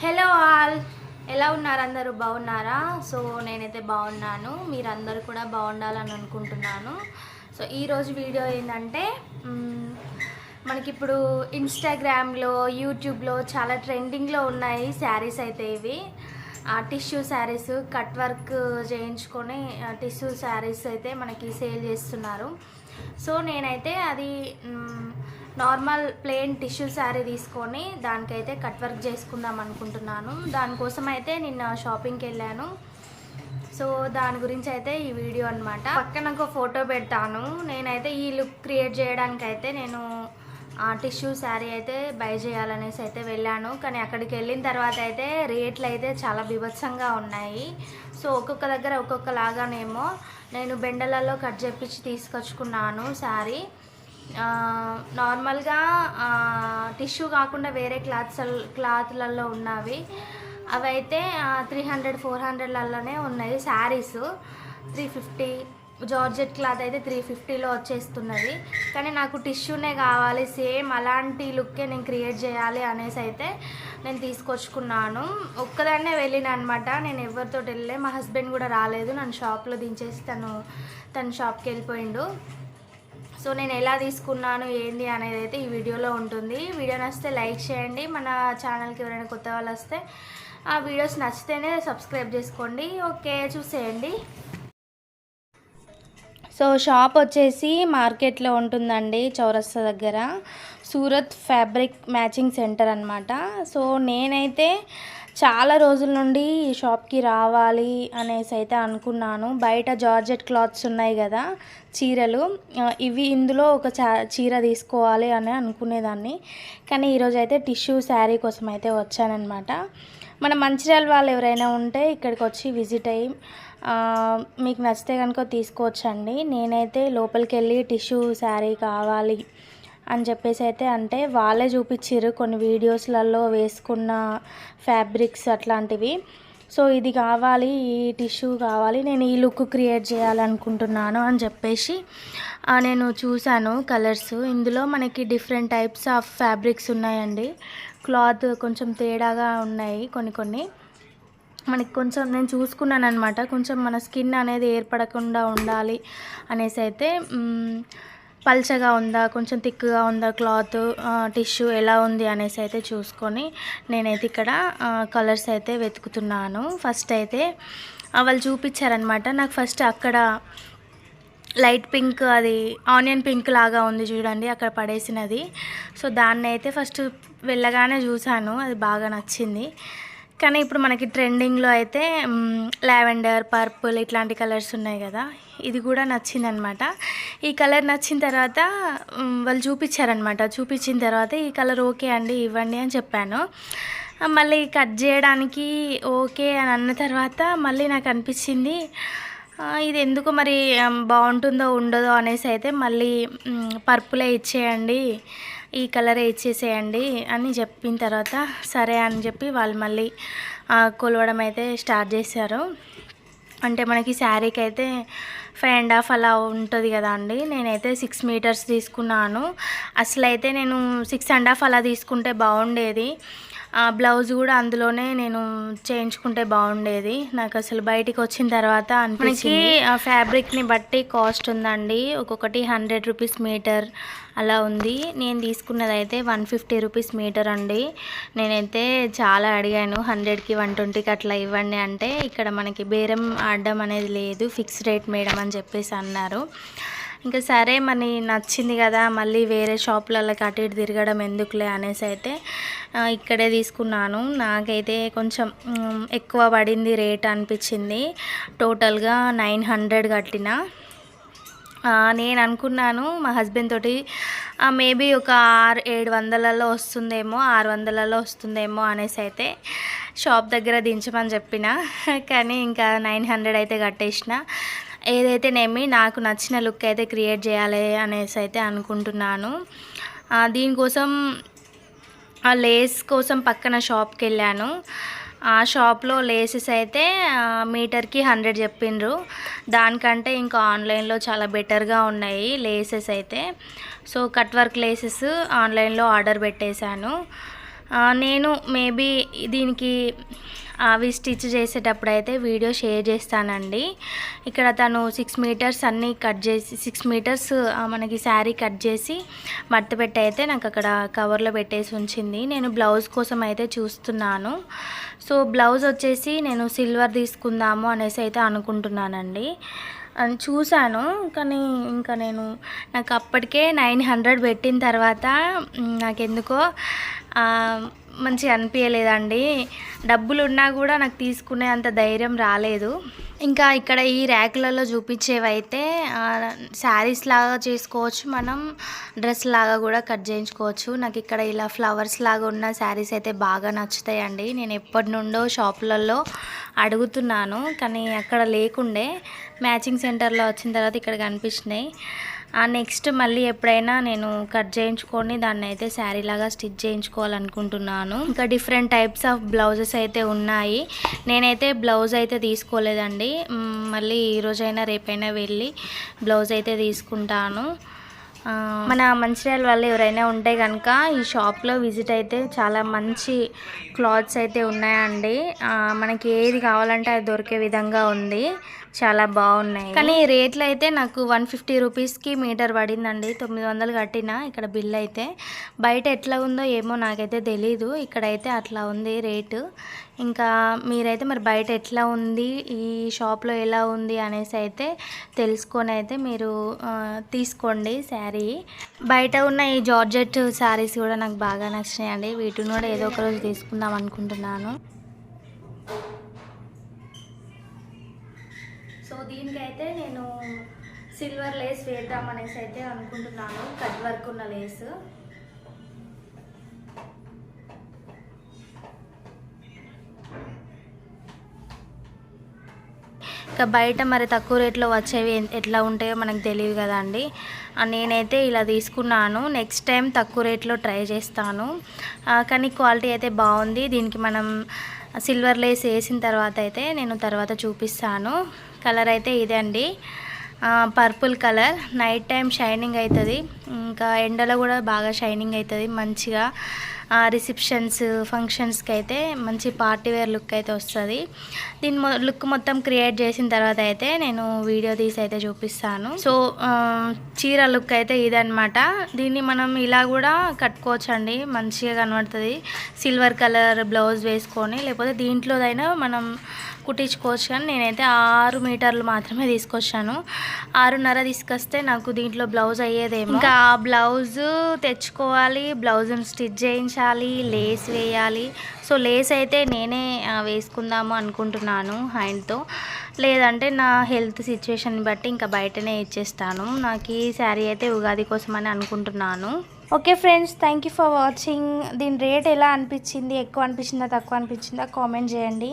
Hello all ఎలా ఉన్నారు అందరూ? బాగున్నారా? సో నేనైతే బాగున్నాను. మీరందరూ కూడా బాగుండాలని అనుకుంటున్నాను. సో ఈరోజు వీడియో ఏంటంటే మనకిప్పుడు ఇన్స్టాగ్రామ్లో యూట్యూబ్లో చాలా ట్రెండింగ్లో ఉన్నాయి శారీస్ అయితే ఇవి. టిష్యూ శారీస్ కట్ వర్క్ చేయించుకొని టిష్యూ శారీస్ అయితే మనకి సేల్ చేస్తున్నారు. సో నేనైతే అది నార్మల్ ప్లెయిన్ టిష్యూ శారీ తీసుకొని దానికైతే కట్ వర్క్ చేసుకుందాం అనుకుంటున్నాను. దానికోసం అయితే నిన్న షాపింగ్కి వెళ్ళాను. సో దాని గురించి అయితే ఈ వీడియో అనమాట పక్కన ఒక ఫోటో పెడతాను. నేనైతే ఈ లుక్ క్రియేట్ చేయడానికైతే నేను ఆ టిష్యూ శారీ అయితే బై చేయాలనేసి అయితే వెళ్ళాను. కానీ అక్కడికి వెళ్ళిన తర్వాత అయితే రేట్లు అయితే చాలా బీభత్సంగా ఉన్నాయి. సో ఒక్కొక్క దగ్గర ఒక్కొక్క లాగానేమో నేను బెండలలో కట్ చేపించి తీసుకొచ్చుకున్నాను శారీ. నార్మల్గా టిష్యూ కాకుండా వేరే క్లాత్స్ క్లాత్లలో ఉన్నవి. అవైతే త్రీ హండ్రెడ్ ఫోర్ హండ్రెడ్లలోనే ఉన్నాయి sarees. Three fifty georgette cloth three three ఫిఫ్టీలో వచ్చేస్తున్నది. కానీ నాకు టిష్యూనే కావాలి సేమ్ అలాంటి లుక్కే నేను క్రియేట్ చేయాలి అనేసి అయితే నేను తీసుకొచ్చుకున్నాను. ఒక్కదాన్నే వెళ్ళిన అనమాట నేను ఎవరితో వెళ్ళలే. మా హస్బెండ్ కూడా రాలేదు. నన్ను షాప్లో దించేసి తను తన షాప్కి వెళ్ళిపోయిండు. సో నేను ఎలా తీసుకున్నాను ఏంది అనేది అయితే ఈ వీడియోలో ఉంటుంది. వీడియో నచ్చితే లైక్ చేయండి. మన ఛానల్కి ఎవరైనా కొత్త వాళ్ళు వస్తే ఆ వీడియోస్ నచ్చితేనే సబ్స్క్రైబ్ చేసుకోండి. ఓకే చూసేయండి. సో షాప్ వచ్చేసి మార్కెట్లో ఉంటుందండి చౌరస్తా దగ్గర. సూరత్ ఫ్యాబ్రిక్ మ్యాచింగ్ సెంటర్ అనమాట సో నేనైతే చాలా రోజుల నుండి ఈ షాప్కి రావాలి అనేసి అయితే అనుకున్నాను. బయట జార్జెట్ క్లాత్స్ ఉన్నాయి కదా చీరలు. ఇవి ఇందులో ఒక చీర తీసుకోవాలి అని అనుకునేదాన్ని. కానీ ఈరోజు అయితే టిష్యూ శారీ కోసం అయితే వచ్చానమాట మన మంచిర్యాల వాళ్ళు ఎవరైనా ఉంటే ఇక్కడికి వచ్చి విజిట్ అయ్యి మీకు నచ్చితే కనుక తీసుకోవచ్చండి. నేనైతే లోపలికి వెళ్ళి టిష్యూ శారీ కావాలి అని చెప్పేసి అయితే అంటే వాళ్ళే చూపించారు కొన్ని వీడియోస్లలో వేసుకున్న ఫ్యాబ్రిక్స్ అట్లాంటివి. సో ఇది కావాలి ఈ టిష్యూ కావాలి నేను ఈ లుక్ క్రియేట్ చేయాలనుకుంటున్నాను అని చెప్పేసి నేను చూశాను కలర్స్. ఇందులో మనకి డిఫరెంట్ టైప్స్ ఆఫ్ ఫ్యాబ్రిక్స్ ఉన్నాయండి. క్లాత్ కొంచెం తేడాగా ఉన్నాయి కొన్ని కొన్ని. మనకి కొంచెం నేను చూసుకున్నాను అనమాట కొంచెం మన స్కిన్ అనేది ఏర్పడకుండా ఉండాలి అనేసి అయితే పల్చగా ఉందా కొంచెం థిక్గా ఉందా క్లాత్ టిష్యూ ఎలా ఉంది అనేసి అయితే చూసుకొని నేనైతే ఇక్కడ కలర్స్ అయితే వెతుకుతున్నాను. ఫస్ట్ అయితే వాళ్ళు చూపించారనమాట నాకు ఫస్ట్ అక్కడ లైట్ పింక్ అది ఆనియన్ పింక్ లాగా ఉంది చూడండి అక్కడ పడేసినది. సో దాన్ని అయితే ఫస్ట్ వెళ్ళగానే చూశాను అది బాగా నచ్చింది. కానీ ఇప్పుడు మనకి ట్రెండింగ్లో అయితే లావెండర్ పర్పుల్ ఇట్లాంటి కలర్స్ ఉన్నాయి కదా ఇది కూడా నచ్చింది అనమాట ఈ కలర్ నచ్చిన తర్వాత వాళ్ళు చూపించారనమాట. చూపించిన తర్వాత ఈ కలర్ ఓకే అండి ఇవ్వండి అని చెప్పాను. మళ్ళీ కట్ చేయడానికి ఓకే అని అన్న తర్వాత మళ్ళీ నాకు అనిపించింది ఇది ఎందుకు మరి బాగుంటుందో ఉండదో అనేసి అయితే మళ్ళీ పర్పులే ఇచ్చేయండి ఈ కలరే ఇచ్చేసేయండి అని చెప్పిన తర్వాత సరే అని చెప్పి వాళ్ళు మళ్ళీ కొలవడం అయితే స్టార్ట్ చేశారు. అంటే మనకి శారీకి అయితే ఫైవ్ అండ్ హాఫ్ అలా ఉంటుంది కదా అండి. నేనైతే సిక్స్ మీటర్స్ తీసుకున్నాను. అసలు అయితే నేను సిక్స్ అండ్ హాఫ్ అలా తీసుకుంటే బాగుండేది. ఆ బ్లౌజ్ కూడా అందులోనే నేను చేయించుకుంటే బాగుండేది. నాకు అసలు బయటికి వచ్చిన తర్వాత మనకి ఆ ఫ్యాబ్రిక్ని బట్టి కాస్ట్ ఉందండి. ఒక్కొక్కటి హండ్రెడ్ రూపీస్ మీటర్ అలా ఉంది. నేను తీసుకున్నది అయితే వన్ ఫిఫ్టీ రూపీస్ మీటర్ అండి. నేనైతే చాలా అడిగాను హండ్రెడ్కి వన్ ట్వంటీకి అట్లా ఇవ్వండి అంటే ఇక్కడ మనకి బేరం ఆడడం అనేది లేదు ఫిక్స్ రేట్ మేడం అని చెప్పేసి అన్నారు. ఇంకా సరే మరి నచ్చింది కదా మళ్ళీ వేరే షాపులకి అటు ఇటు తిరగడం ఎందుకులే అనేసి అయితే ఇక్కడే తీసుకున్నాను. నాకైతే కొంచెం ఎక్కువ పడింది రేట్ అనిపించింది. టోటల్గా నైన్ హండ్రెడ్ కట్టిన. నేను అనుకున్నాను మా హస్బెండ్ తోటి మేబీ ఒక ఆరు ఏడు వందలలో వస్తుందేమో ఆరు వందలలో వస్తుందేమో అనేసి అయితే షాప్ దగ్గర దించమని చెప్పిన. కానీ ఇంకా నైన్ హండ్రెడ్ అయితే కట్టేసిన. ఏదైతేనేమి నాకు నచ్చిన లుక్ అయితే క్రియేట్ చేయాలి అనేసి అయితే అనుకుంటున్నాను. దీనికోసం ఆ లేస్ కోసం పక్కన షాప్కి వెళ్ళాను. ఆ షాప్లో లేసెస్ అయితే మీటర్కి హండ్రెడ్ చెప్పిండ్రు. దానికంటే ఇంకా ఆన్లైన్లో చాలా బెటర్గా ఉన్నాయి లేసెస్ అయితే. సో కట్ వర్క్ లేసెస్ ఆన్లైన్లో ఆర్డర్ పెట్టేశాను. నేను మేబీ దీనికి అవి స్టిచ్ చేసేటప్పుడు అయితే వీడియో షేర్ చేస్తానండి. ఇక్కడ తను సిక్స్ మీటర్స్ అన్నీ కట్ చేసి సిక్స్ మీటర్స్ మనకి శారీ కట్ చేసి మడత పెట్టి అయితే నాకు అక్కడ కవర్లో పెట్టేసి ఉంచింది. నేను బ్లౌజ్ కోసం అయితే చూస్తున్నాను. సో బ్లౌజ్ వచ్చేసి నేను సిల్వర్ తీసుకుందాము అనేసి అయితే అనుకుంటున్నానండి. అని చూశాను కానీ ఇంకా నేను నాకు అప్పటికే నైన్ హండ్రెడ్ పెట్టిన తర్వాత నాకెందుకో మంచిగా అనిపించలేదండి డబ్బులు ఉన్నా కూడా నాకు తీసుకునే అంత ధైర్యం రాలేదు. ఇంకా ఇక్కడ ఈ ర్యాకులలో చూపించేవైతే శారీస్ లాగా చేసుకోవచ్చు మనం డ్రెస్ లాగా కూడా కట్ చేయించుకోవచ్చు. నాకు ఇక్కడ ఇలా ఫ్లవర్స్ లాగా ఉన్న శారీస్ అయితే బాగా నచ్చుతాయండి. నేను ఎప్పటి నుండో షాపులలో అడుగుతున్నాను కానీ అక్కడ లేకుండే మ్యాచింగ్ సెంటర్లో వచ్చిన తర్వాత ఇక్కడ కనిపించినాయి. ఆ నెక్స్ట్ మళ్ళీ ఎప్పుడైనా నేను కట్ చేయించుకొని దాన్ని అయితే శారీ లాగా స్టిచ్ చేయించుకోవాలనుకుంటున్నాను. ఇంకా డిఫరెంట్ టైప్స్ ఆఫ్ బ్లౌజెస్ అయితే ఉన్నాయి. నేనైతే బ్లౌజ్ అయితే తీసుకోలేదండి. మళ్ళీ ఈరోజైనా రేపైనా వెళ్ళి బ్లౌజ్ అయితే తీసుకుంటాను. మన మంచిర్యాల వాళ్ళు ఎవరైనా ఉంటే కనుక ఈ షాప్లో విజిట్ అయితే చాలా మంచి క్లాత్స్ అయితే ఉన్నాయండి. మనకి ఏది కావాలంటే అది దొరికే విధంగా ఉంది. చాలా బాగున్నాయి. కానీ రేట్లు అయితే నాకు వన్ ఫిఫ్టీ రూపీస్కి మీటర్ పడిందండి. తొమ్మిది వందలు కట్టిన ఇక్కడ బిల్ అయితే. బయట ఎట్లా ఉందో ఏమో నాకైతే తెలీదు. ఇక్కడైతే అట్లా ఉంది రేటు. ఇంకా మీరైతే మరి బయట ఎట్లా ఉంది? ఈ షాప్లో ఎలా ఉంది అనేసి అయితే తెలుసుకొని అయితే మీరు తీసుకోండి శారీ. బయట ఉన్న ఈ జార్జెట్ శారీస్ కూడా నాకు బాగా నచ్చినాయండి. వీటిని కూడా ఏదో ఒక రోజు తీసుకుందాం అనుకుంటున్నాను. దీనికైతే నేను సిల్వర్ లేస్ వేద్దాం అనేసి అయితే అనుకుంటున్నాను. కట్ వర్క్ ఉన్న లేస్ ఇంకా బయట మరి తక్కువ రేట్లో వచ్చేవి ఎట్లా ఉంటాయో మనకు తెలియదు కదా అండి నేనైతే ఇలా తీసుకున్నాను. నెక్స్ట్ టైం తక్కువ రేట్లో ట్రై చేస్తాను. కానీ క్వాలిటీ అయితే బాగుంది. దీనికి మనం సిల్వర్ లేస్ వేసిన తర్వాత అయితే నేను తర్వాత చూపిస్తాను. కలర్ అయితే ఇదే అండి. Purple colour night time shining అవుతుంది. ఇంకా ఎండలో కూడా బాగా షైనింగ్ అవుతుంది. మంచిగా రిసెప్షన్స్ ఫంక్షన్స్కి అయితే మంచి పార్టీ వేర్ లుక్ అయితే వస్తుంది. దీని మొ లుక్ మొత్తం క్రియేట్ చేసిన తర్వాత అయితే నేను వీడియో తీసి అయితే చూపిస్తాను. సో చీర లుక్ అయితే ఇదనమాట దీన్ని మనం ఇలా కూడా కట్టుకోవచ్చు అండి మంచిగా కనబడుతుంది. సిల్వర్ కలర్ బ్లౌజ్ వేసుకొని లేకపోతే దీంట్లోదైనా మనం కుట్టించుకోవచ్చు కానీ నేనైతే ఆరు మీటర్లు మాత్రమే తీసుకొచ్చాను. ఆరున్నర తీసుకొస్తే నాకు దీంట్లో బ్లౌజ్ అయ్యేదేమో. ఇంకా ఆ బ్లౌజ్ తెచ్చుకోవాలి బ్లౌజ్ని స్టిచ్ చేయించాలి లేస్ వేయాలి. సో లేస్ అయితే నేనే వేసుకుందాము అనుకుంటున్నాను హ్యాండ్తో. లేదంటే నా హెల్త్ సిచ్యువేషన్ బట్టి ఇంకా బయటనే ఇచ్చేస్తాను. నాకు ఈ శారీ అయితే ఉగాది కోసం అని అనుకుంటున్నాను. Okay friends thank you for watching. దీని రేట్ ఎలా అనిపించింది? ఎక్కువ అనిపించిందా? తక్కువ అనిపించిందా? కామెంట్ చేయండి.